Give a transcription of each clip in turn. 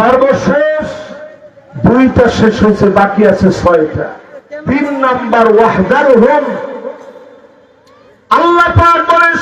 সর্বশেষ দুইটা শেষ হয়েছে, বাকি আছে ছয়টা। তিন নাম্বার ওয়াহদার হোম আল্লাহ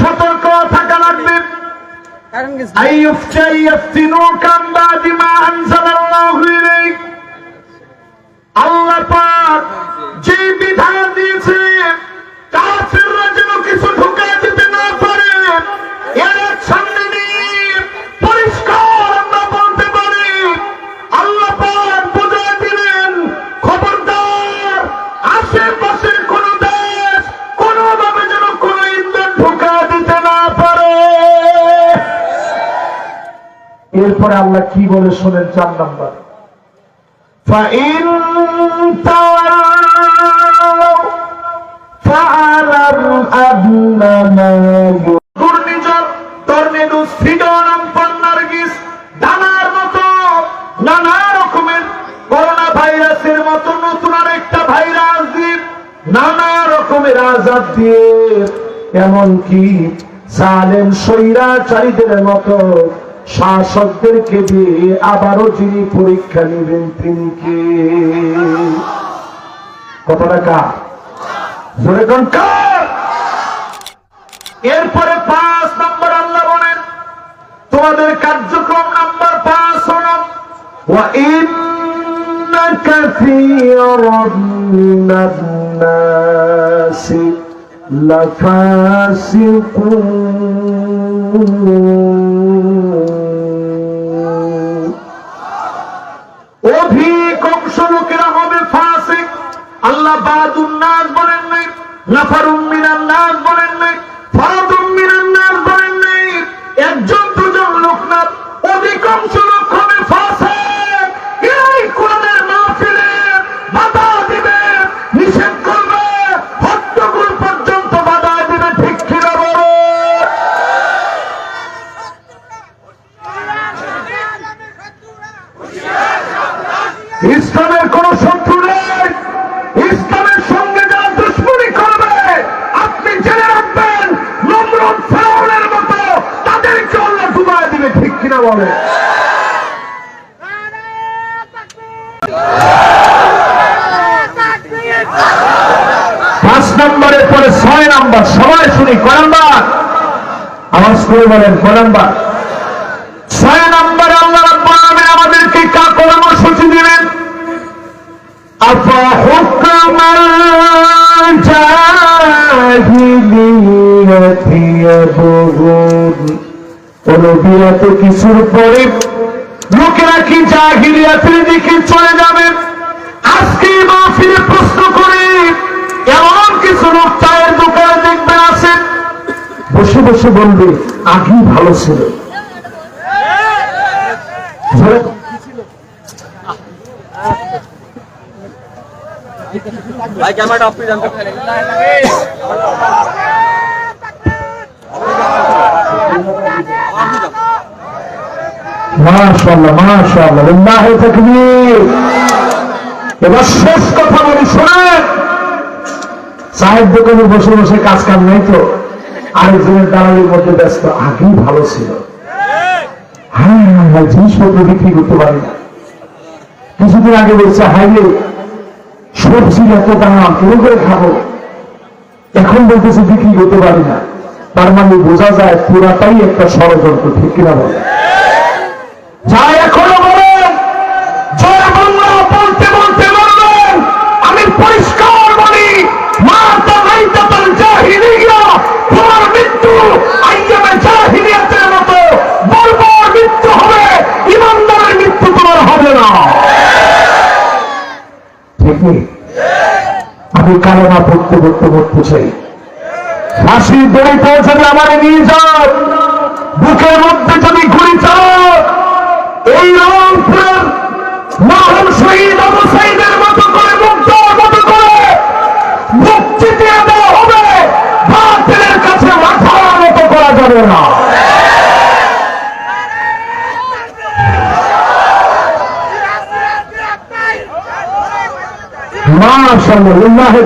সতর্ক থাকা লাগবে। আল্লাহ পাক এরপরে আল্লাহ কি বলে শোনেন চার নাম্বার নানা রকমের করোনা ভাইরাসের মতো নতুন ভাইরাস দিয়ে নানা রকমের আজাদ দিয়ে এমনকি সালেম সৈরাচারীদের মতো শাসকদেরকে দিয়ে আবারও যিনি পরীক্ষা নেবেন তিনি কে কথাটা কার জোরে কোন কার এরপরে পাঁচ নম্বর আল্লাহ বলেন তোমাদের কার্যক্রম নাম্বার পাঁচ হল وَإِنَّ كَثِيرًا مِنَ النَّاسِ لَفَاسِقُونَ অধিক অংশ লোকেরা হবে ফাসিক। আল্লাহ বাদুন নাজ বলেন নাই নাফারুম মিনান নাজ বলেন নাই। বলে। পাঁচ নম্বরের পরে ছয় নাম্বার। সবাই শুনি কয় নাম্বার আওয়াজ করে বলেন কয় নাম্বার ছয় নম্বরে আল্লাহ রাব্বুল আমাদেরকে কা কর্মসূচি দিলেন আফা হুকমাল অনুবিয়াত কিছুর পরে লোকেরা কি জাহিলিয়াতের দিকে চলে যাবে? আজকে এই মাহফিলে প্রশ্ন করে এমন কিছু লোক চায়ের দোকানে দেখবেন আছেন বসে বসে বলবে, আগেই ভালো ছিল। ভাই, ক্যামেরাটা অফ করে জানতে বসে বসে কাজ কাম নেই তো। আরেকজনের মধ্যে ব্যস্ত, আগেই ভালো ছিল। হ্যাঁ জিনিসপত্র বিক্রি করতে পারি না। কিছুদিন আগে বলছে হাইলে সবজির এত দাম কেউ করে খাব? এখন বলতেছে, বিক্রি করতে পারি না। তার মানে বোঝা যায়, পুরাটাই একটা ষড়যন্ত্র, ঠিক কিনা বলে? নেই? আমি কালেমা পড়তে পড়তে পড়তে চাই ফাঁসির দড়িতে যদি আমার নিয়ে যাও বুকের মধ্যে যদি ঘুরি চাও, এই রংপুরের মহান শহীদ আবু মতো করে মুগ্ধর মতো করে মুখ চিতিয়ে দেওয়া হবে। বাতিলের কাছে মাথার মতো করা যাবে না।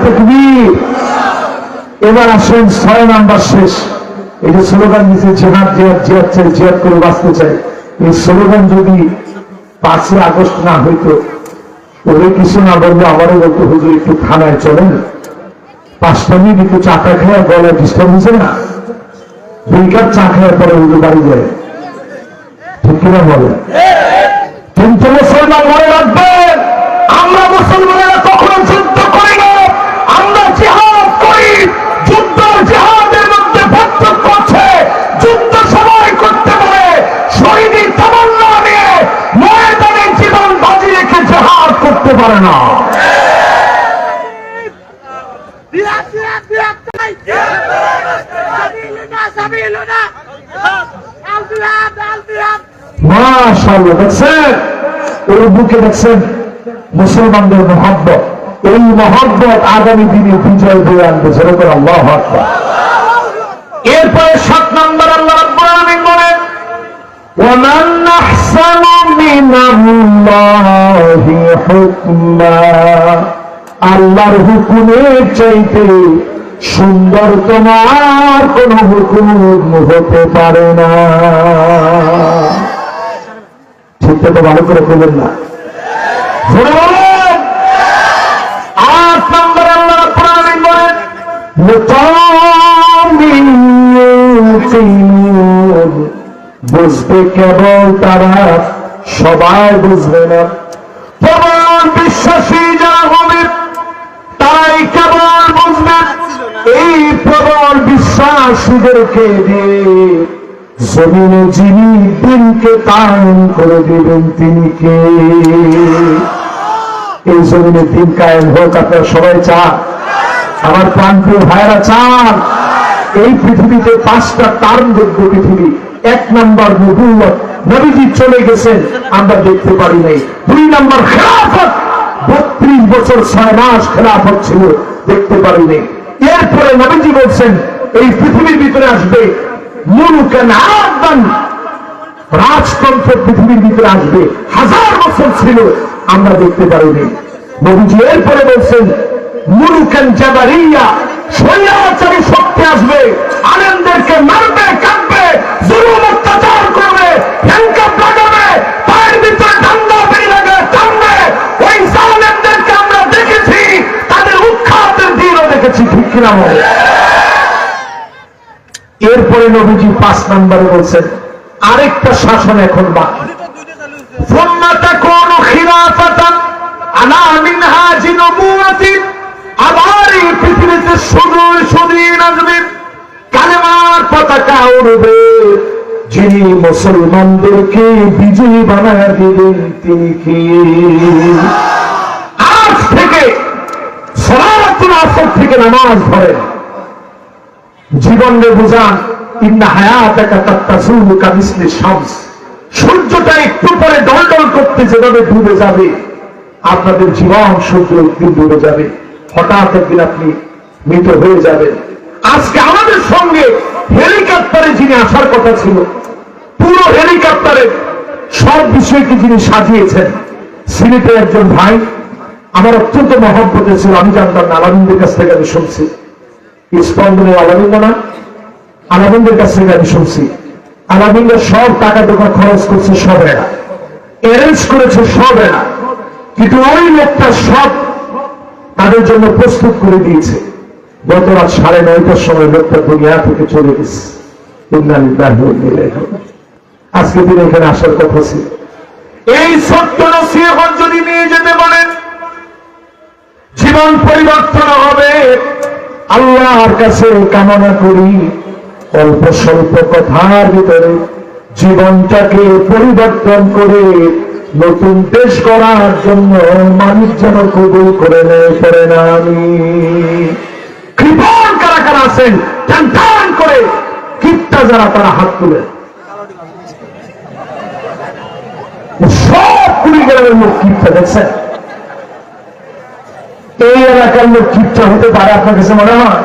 তাকবীর। এবার আসেন ছয় নাম্বার শেষ। স্লোগান জেহাদ চাই করে বাঁচতে চাই। এই স্লোগান যদি পাঁচই আগস্ট না হইতো ওরে কিছু না বললে আমারও একটু থানায় চলেন। পাঁচটা মিনিট একটু খেয়ে গলায় ডিস্টার্ব হয়েছে না? চা খাওয়ার পরে হুজুর বাড়ি যায়। ঠিক কিনা বলে? কিন্তু মুসলমান মনে রাখবেন আমরা মুসলমানেরা থাকতে পারে না। মুসলমানদের মহাব্বত। এই মহাব্বত আগামী দিনে বিজয় হয়ে আনবে যেরকম আল্লাহ এরপরে সাত নম্বর আল্লাহ বলেন أحسن من الله حكما আল্লাহর হুকুমের চাইতে সুন্দর তোমার কোন হুকুম হতে পারে না ঠিকটা তো ভালো করে করবেন না জোরে বলেন। আট নম্বর আল্লাহ রাব্বুল আলামিন বলেন মুতামিন ইউকিনুন। বুঝবে কেবল তারা সবাই বুঝবে না। প্রবল বিশ্বাসী যারা হবে, তারাই কেবল বুঝবে। এই প্রবল বিশ্বাসীদেরকে দিয়ে জমিনে যিনি দিনকে কায়ন করে দিবেন তিনি কে? এই জমিনে দিন কায়েম হোক, আপনারা সবাই চান। আমার প্রান্তীয় ভাইরা চান। এই পৃথিবীতে পাঁচটা টার্ম দেখব পৃথিবী। এক নম্বর নবুয়ত নবীজি চলে গেছেন, আমরা দেখতে পারি নাই। দুই নম্বর খেলাফত। বত্রিশ বছর ছয় মাস খেলাফত ছিল, দেখতে পারি নাই। এরপরে নবীজি বলছেন, এই পৃথিবীর ভিতরে আসবে মুলুকান আদান রাজতন্ত্র পৃথিবীর ভিতরে আসবে। হাজার বছর ছিল, আমরা দেখতে পারিনি নবীজি এরপরে বলছেন আসবে আনন্দকে মারবে, কাঁদবে নামক এরপরে নবীজি পাঁচ নম্বরে বলছেন, আরেকটা শাসন এখন বাকি। এই যিনি মুসলমানদেরকে বিজয়ী বানায় দিবেন তিনি কি? আসর থেকে নামাজ ধরেন জীবনে বুঝান ইন্না হায়াতাকা তাত্তাসুলুকা মিসলি শামস। সূর্যটা একটু পরে ডলডল করতে যেভাবে ডুবে যাবে, আপনাদের জীবন সূর্য একদিন ডুবে যাবে। হঠাৎ একদিন আপনি মৃত হয়ে যাবেন। আজকে আমাদের সঙ্গে হেলিকপ্টারে যিনি আসার কথা ছিল, পুরো হেলিকপ্টারে সব বিষয়কে যিনি সাজিয়েছেন সিলেটের একজন ভাই আমার অত্যন্ত মহব্বতে ছিল আমি জানতাম না, আলামিনদের কাছ থেকে আমি শুনছি। স্পন্দনের আলামিন না আলামিনদের কাছ থেকে আমি শুনছি। আলামিনরা সব টাকা টাকা খরচ করছে, সব এরা অ্যারেঞ্জ করেছে, সব এরা কিন্তু ওই লোকটা সব তাদের জন্য প্রস্তুত করে দিয়েছে। গত রাত সাড়ে নয়টার সময় লোকটা দুনিয়া থেকে চলে গেছে। আজকে দিন এখানে আসার কথা ছিল। এই ছোট্ট নসিহত যদি নিয়ে যেতে বলেন জীবন পরিবর্তন হবে। আল্লাহর কাছে কামনা করি, অল্প স্বল্প কথার ভিতরে জীবনটাকে পরিবর্তন করে নতুন দেশ করার জন্য মানুষ যেন কবুল করে নেয় করে না আমি। কৃপণ কারা কারা আছেন টান করে কিপটা যারা তারা হাত তুলে। সব কুড়িগ্রামের লোক কিপটা দেখছেন। এই এলাকার লোক ক্ষিপ্ত হতে পারে আপনার কাছে মনে হয়?